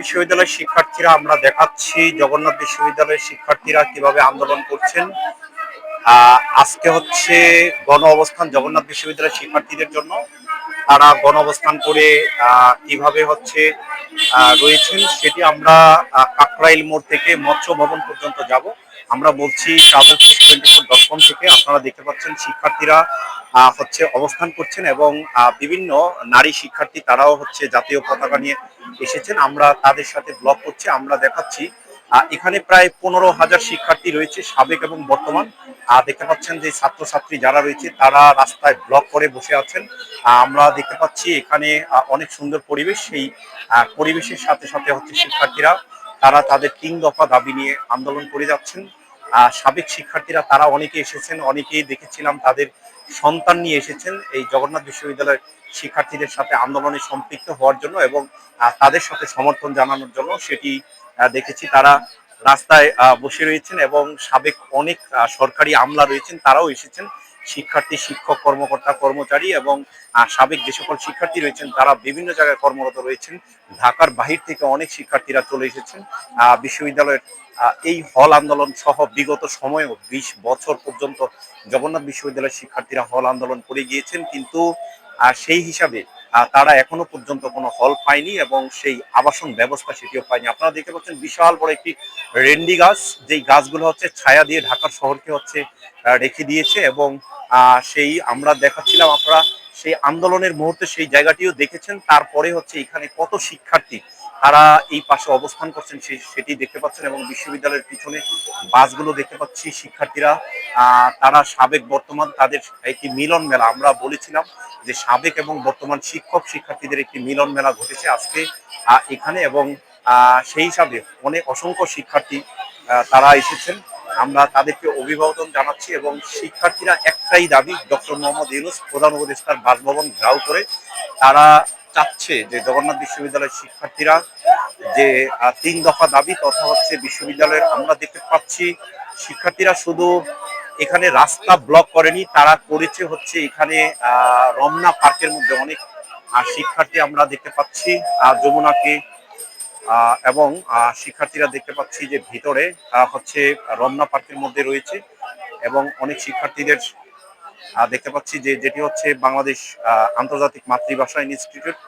বিশ্ববিদ্যালয়ের শিক্ষার্থীরা আমরা দেখাচ্ছি, জগন্নাথ বিশ্ববিদ্যালয়ের শিক্ষার্থীরা কীভাবে আন্দোলন করছেন। আজকে হচ্ছে গণ অবস্থান জগন্নাথ বিশ্ববিদ্যালয়ের শিক্ষার্থীদের জন্য। তারা গণ অবস্থান করে কীভাবে হচ্ছে রয়েছেন সেটি আমরা কাকরাইল মোড় থেকে মৎস্য ভবন পর্যন্ত যাব। আমরা বলছি travel twenty four dot com থেকে আপনারা দেখতে পাচ্ছেন শিক্ষার্থীরা হচ্ছে অবস্থান করছেন এবং বিভিন্ন নারী শিক্ষার্থী তারাও হচ্ছে জাতীয় পতাকা নিয়ে এসেছেন। আমরা তাদের সাথে ব্লগ করছি, আমরা দেখাচ্ছি এখানে প্রায় পনেরো হাজার শিক্ষার্থী রয়েছে, সাবেক এবং বর্তমান। দেখতে পাচ্ছেন যে ছাত্রছাত্রী যারা রয়েছে, তারা রাস্তায় ব্লক করে বসে আছেন। আমরা দেখতে পাচ্ছি এখানে অনেক সুন্দর পরিবেশ। সেই পরিবেশের সাথে সাথে হচ্ছে শিক্ষার্থীরা, তারা তাদের তিন দফা দাবি নিয়ে আন্দোলন করে যাচ্ছেন। সাবেক শিক্ষার্থীরা, তারা অনেকে এসেছেন, অনেকেই দেখেছিলাম তাদের সন্তান নিয়ে এসেছেন এই জগন্নাথ বিশ্ববিদ্যালয়ের শিক্ষার্থীদের সাথে আন্দোলনে সম্পৃক্ত হওয়ার জন্য এবং তাদের সাথে সমর্থন জানানোর জন্য সেটি দেখেছি। তারা রাস্তায় বসে রয়েছেন এবং সাবেক অনেক সরকারি আমলা রয়েছেন, তারাও এসেছেন। শিক্ষার্থী, শিক্ষক, কর্মকর্তা, কর্মচারী এবং সাবেক যে সকল শিক্ষার্থী রয়েছেন, তারা বিভিন্ন জায়গায় কর্মরত রয়েছেন। ঢাকার বাহির থেকে অনেক শিক্ষার্থীরা চলে এসেছেন। বিশ্ববিদ্যালয়ের এই হল আন্দোলন সহ বিগত সময়েও বিশ বছর পর্যন্ত জগন্নাথ বিশ্ববিদ্যালয়ের শিক্ষার্থীরা হল আন্দোলন করে গিয়েছেন, কিন্তু সেই হিসাবে তারা এখনও পর্যন্ত কোনো হল পায়নি এবং সেই আবাসন ব্যবস্থা সেটিও পায়নি। আপনারা দেখতে পাচ্ছেন বিশাল বড় একটি রেন্ডি গাছ, যেই গাছগুলো হচ্ছে ছায়া দিয়ে ঢাকার শহরকে হচ্ছে রেখে দিয়েছে এবং সেই আমরা দেখাচ্ছিলাম আপনারা সেই আন্দোলনের মুহূর্তে সেই জায়গাটিও দেখেছেন। তারপরে হচ্ছে এখানে কত শিক্ষার্থী তারা এই পাশে অবস্থান করছেন সেটি দেখতে পাচ্ছেন এবং বিশ্ববিদ্যালয়ের পিছনে বাসগুলো দেখতে পাচ্ছি শিক্ষার্থীরা। তারা সাবেক বর্তমান তাদের একটি মিলন মেলা, আমরা বলেছিলাম যে সাবেক এবং বর্তমান শিক্ষক শিক্ষার্থীদের একটি মিলন মেলা ঘটেছে আজকে এখানে এবং সেই হিসাবে অনেক অসংখ্য শিক্ষার্থী তারা এসেছেন। আমরা তাদেরকে অভিবাদন জানাচ্ছি এবং শিক্ষার্থীরা একটাই দাবি, ডক্টর মোহাম্মদ ইউনুস প্রধান উপদেষ্টার বাসভবন ঘেরাও করে, তারা চাচ্ছে যে জগন্নাথ বিশ্ববিদ্যালয়ের শিক্ষার্থীরা যে তিন দফা দাবি, তথা হচ্ছে বিশ্ববিদ্যালয়ের আমরা দেখতে পাচ্ছি শিক্ষার্থীরা শুধু এখানে রাস্তা ব্লক করেনি, তারা করেছে হচ্ছে এখানে রমনা পার্কের মধ্যে অনেক শিক্ষার্থী আমরা দেখতে পাচ্ছি যমুনাকে এবং শিক্ষার্থীরা দেখতে পাচ্ছি যে ভিতরে হচ্ছে রমনা পার্কের মধ্যে রয়েছে, এবং অনেক শিক্ষার্থীদের দেখতে পাচ্ছি যে যেটি হচ্ছে বাংলাদেশ আন্তর্জাতিক মাতৃভাষা ইনস্টিটিউট।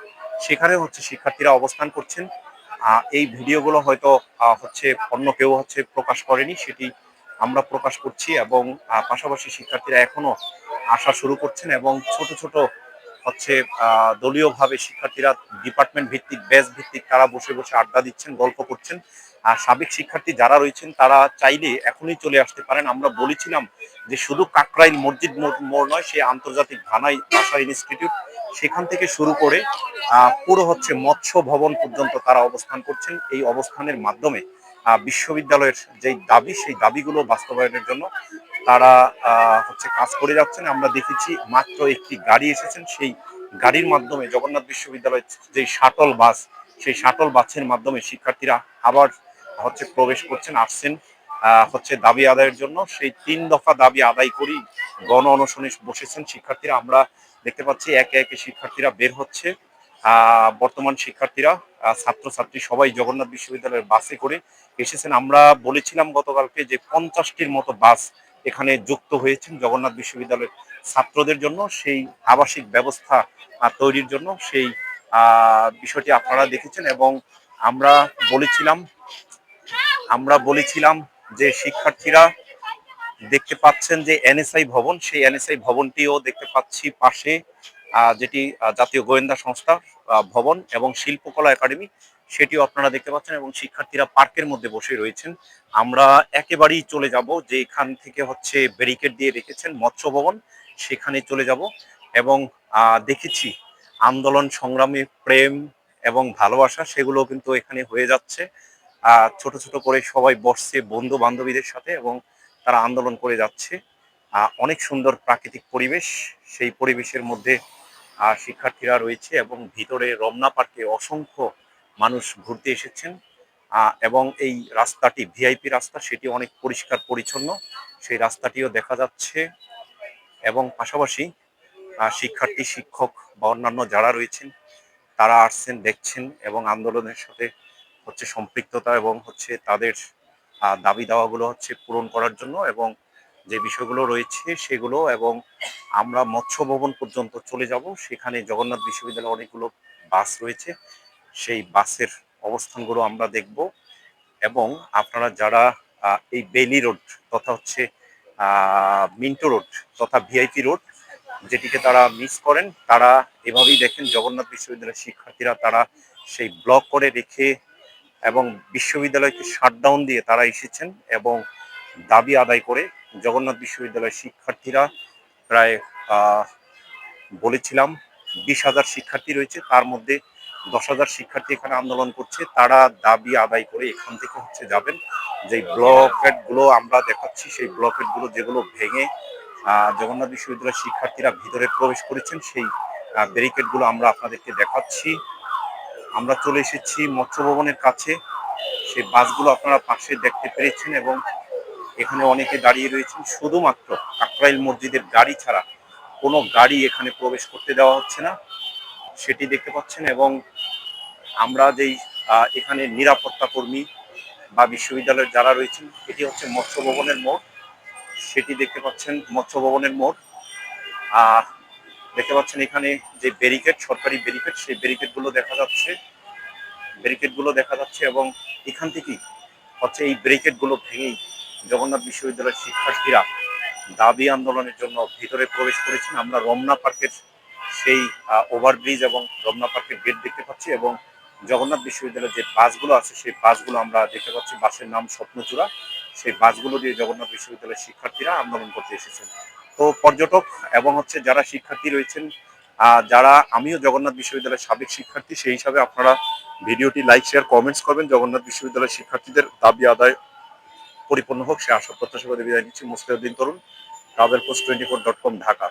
সেখানে হচ্ছে শিক্ষার্থীরা অবস্থান করছেন। এই ভিডিওগুলো হয়তো হচ্ছে অন্য কেউ হচ্ছে প্রকাশ করেনি, সেটি আমরা প্রকাশ করছি এবং পাশাপাশি শিক্ষার্থীরা এখনও আসা শুরু করছেন এবং ছোট ছোট হচ্ছে দলীয়ভাবে শিক্ষার্থীরা ডিপার্টমেন্ট ভিত্তিক ব্যাচ ভিত্তিক তারা বসে বসে আড্ডা দিচ্ছেন, গল্প করছেন। আর সাবেক শিক্ষার্থী যারা রয়েছেন, তারা চাইলে এখনই চলে আসতে পারেন। আমরা বলেছিলাম যে শুধু কাকরাইল মসজিদ মোড় নয়, সে আন্তর্জাতিক ভানাই ভাষা ইনস্টিটিউট, সেখান থেকে শুরু করে পুরো হচ্ছে মৎস্য ভবন পর্যন্ত তারা অবস্থান করছেন। এই অবস্থানের মাধ্যমে বিশ্ববিদ্যালয়ের যেই দাবি, সেই দাবিগুলো বাস্তবায়নের জন্য তারা হচ্ছে কাজ করে যাচ্ছেন। আমরা দেখেছি মাত্র একটি গাড়ি এসেছেন। সেই গাড়ির মাধ্যমে জগন্নাথ বিশ্ববিদ্যালয়ের যে শাটল বাস, সেই শাটল বাসের মাধ্যমে শিক্ষার্থীরা আবার হচ্ছে প্রবেশ করছেন, আসছেন হচ্ছে দাবি আদায়ের জন্য। সেই তিন দফা দাবি আদায় করি গণ অনশনে বসেছেন শিক্ষার্থীরা। আমরা দেখতে পাচ্ছি একে একে শিক্ষার্থীরা বের হচ্ছে। বর্তমান শিক্ষার্থীরা ছাত্রছাত্রী সবাই জগন্নাথ বিশ্ববিদ্যালয়ের বাসে করে এসেছেন। আমরা বলেছিলাম গতকালকে যে পঞ্চাশটির মতো বাস এখানে যুক্ত হয়েছেন জগন্নাথ বিশ্ববিদ্যালয়ের ছাত্রদের জন্য। সেই আবাসিক ব্যবস্থা তৈরির জন্য সেই বিষয়টি আপনারা দেখেছেন এবং আমরা বলেছিলাম আমরা বলেছিলাম যে শিক্ষার্থীরা দেখতে পাচ্ছেন যে এনএসআই ভবন, সেই এনএসআই ভবনটিও দেখতে পাচ্ছি পাশে যেটি জাতীয় গোয়েন্দা সংস্থা ভবন এবং শিল্পকলা একাডেমি, সেটিও আপনারা দেখতে পাচ্ছেন এবং শিক্ষার্থীরা পার্কের মধ্যে বসে রয়েছেন। আমরা একেবারেই চলে যাব যে এখান থেকে হচ্ছে ব্যারিকেড দিয়ে রেখেছেন মৎস্য ভবন, সেখানে চলে যাব এবং দেখেছি আন্দোলন সংগ্রামী, প্রেম এবং ভালোবাসা সেগুলো কিন্তু এখানে হয়ে যাচ্ছে। ছোট ছোট করে সবাই বসছে বন্ধু বান্ধবীদের সাথে এবং তারা আন্দোলন করে যাচ্ছে। অনেক সুন্দর প্রাকৃতিক পরিবেশ। সেই পরিবেশের মধ্যে শিক্ষার্থীরা রয়েছে এবং ভিতরে রমনা পার্কে অসংখ্য মানুষ ঘুরতে এসেছেন। এবং এই রাস্তাটি ভিআইপি রাস্তা, সেটি অনেক পরিষ্কার পরিচ্ছন্ন। সেই রাস্তাটিও দেখা যাচ্ছে। এবং পাশাপাশি শিক্ষার্থী, শিক্ষক বা অন্যান্য যারা রয়েছেন, তারা আসছেন, দেখছেন এবং আন্দোলনের সাথে হচ্ছে সম্পৃক্ততা এবং হচ্ছে তাদের দাবি দাওয়াগুলো হচ্ছে পূরণ করার জন্য এবং যে বিষয়গুলো রয়েছে সেগুলো এবং আমরা মৎস্য ভবন পর্যন্ত চলে যাব। সেখানে জগন্নাথ বিশ্ববিদ্যালয়ে অনেকগুলো বাস রয়েছে। সেই বাসের অবস্থানগুলো আমরা দেখব এবং আপনারা যারা এই বেলি রোড তথা হচ্ছে মিন্টো রোড তথা ভিআইপি রোড যেটিকে তারা মিস করেন, তারা এভাবেই দেখেন জগন্নাথ বিশ্ববিদ্যালয়ের শিক্ষার্থীরা তারা সেই ব্লক করে রেখে এবং বিশ্ববিদ্যালয়কে শাটডাউন দিয়ে তারা এসেছেন এবং দাবি আদায় করে জগন্নাথ বিশ্ববিদ্যালয়ের শিক্ষার্থীরা প্রায় বলেছিলাম বিশ হাজার শিক্ষার্থী রয়েছে, তার মধ্যে দশ হাজার শিক্ষার্থী এখানে আন্দোলন করছে, তারা দাবি আদায় করে এখান থেকে হচ্ছে যাবেন। যে ব্লকেটগুলো আমরা দেখাচ্ছি, সেই ব্লকেটগুলো যেগুলো ভেঙে জগন্নাথ বিশ্ববিদ্যালয়ের শিক্ষার্থীরা ভিতরে প্রবেশ করেছেন, সেই ব্যারিকেডগুলো আমরা আপনাদেরকে দেখাচ্ছি। আমরা চলে এসেছি মৎস্য ভবনের কাছে। সেই বাসগুলো আপনারা পাশে দেখতে পেরেছেন এবং এখানে অনেকে দাঁড়িয়ে রয়েছেন। শুধুমাত্র কাকরাইল মসজিদের গাড়ি ছাড়া কোনো গাড়ি এখানে প্রবেশ করতে দেওয়া হচ্ছে না, সেটি দেখতে পাচ্ছেন এবং আমরা যেই এখানে নিরাপত্তা কর্মী বা বিশ্ববিদ্যালয়ের যারা রয়েছেন, এটি হচ্ছে মৎস্য ভবনের মোড়। সেটি দেখতে পাচ্ছেন মৎস্য ভবনের মোড়। আহ দেখতে পাচ্ছেন এখানে যে ব্যারিকেড সরকারি ব্যারিকেড সেই ব্যারিকেডগুলো দেখা যাচ্ছে। ব্যারিকেডগুলো দেখা যাচ্ছে এবং এখান থেকেই হচ্ছে এই ব্যারিকেডগুলো ভেঙেই জগন্নাথ বিশ্ববিদ্যালয়ের শিক্ষার্থীরা দাবি আন্দোলনের জন্য ভিতরে প্রবেশ করেছেন। আমরা রমনা পার্কের সেই ওভারব্রিজ এবং রমনা পার্কের গেট দেখতে পাচ্ছি এবং জগন্নাথ বিশ্ববিদ্যালয়ের যে বাসগুলো আছে, সেই বাসগুলো আমরা দেখতে পাচ্ছি। বাসের নাম স্বপ্নচূড়া। সেই বাসগুলো দিয়ে জগন্নাথ বিশ্ববিদ্যালয়ের শিক্ষার্থীরা আন্দোলন করতে এসেছেন। তো পর্যটক এবং হচ্ছে যারা শিক্ষার্থী রয়েছেন যারা আমিও জগন্নাথ বিশ্ববিদ্যালয়ের সাবেক শিক্ষার্থী, সেই হিসাবে আপনারা ভিডিওটি লাইক শেয়ার কমেন্টস করবেন। জগন্নাথ বিশ্ববিদ্যালয়ের শিক্ষার্থীদের দাবি আদায় পরিপূর্ণ হোক, সে আশা প্রত্যাশা করে বিদায় নিচ্ছি। Mustauddin Tarun travel post twenty four dot com Dhaka.